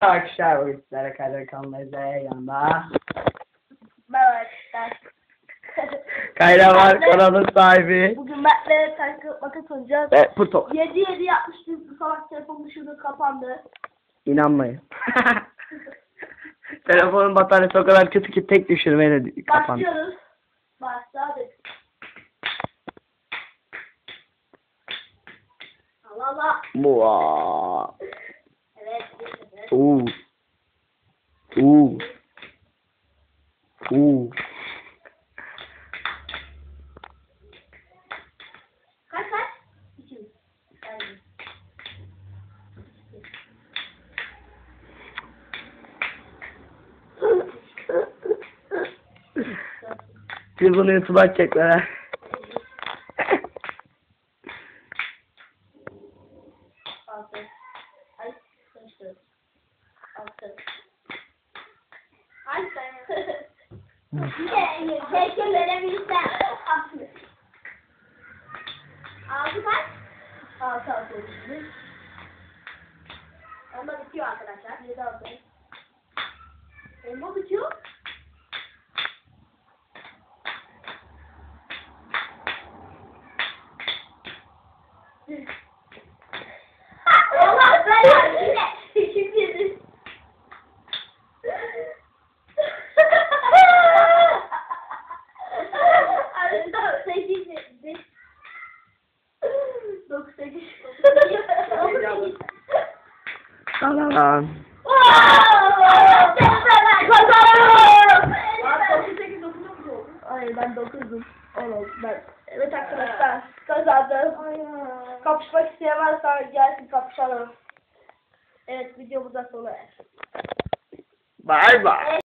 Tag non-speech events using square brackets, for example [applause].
Arkadaşlar bugün sizlere Kadir kanalındayız ve yanında Merhaba arkadaşlar. Kayra var kanalın sahibi Bugün Mert'le takip makas oynayacağız. ve Puto. 7 7 yapmıştık. Bu sabah telefon düşürdü kapandı. İnanmayın. [laughs] Telefonun bataryası o kadar kötü ki tek düşürmeyle kapandı. Başlıyoruz. Başladık. Allah Allah. Mua. Kaç? 200. Yani. Biz bunu YouTube'a atacaklar. Keşke verebilirsen. Altı. Kaç? Altı altı olmuş. Onda bitiyor arkadaşlar. Yedi altı. Elma bitiyor. 98. Tamam. Hayır ben 9'um. 10 ben. Evet arkadaşlar kazandım. Kapışmak isteyen varsa gelsin kapışalım. Evet video burada sona er. Bay bay.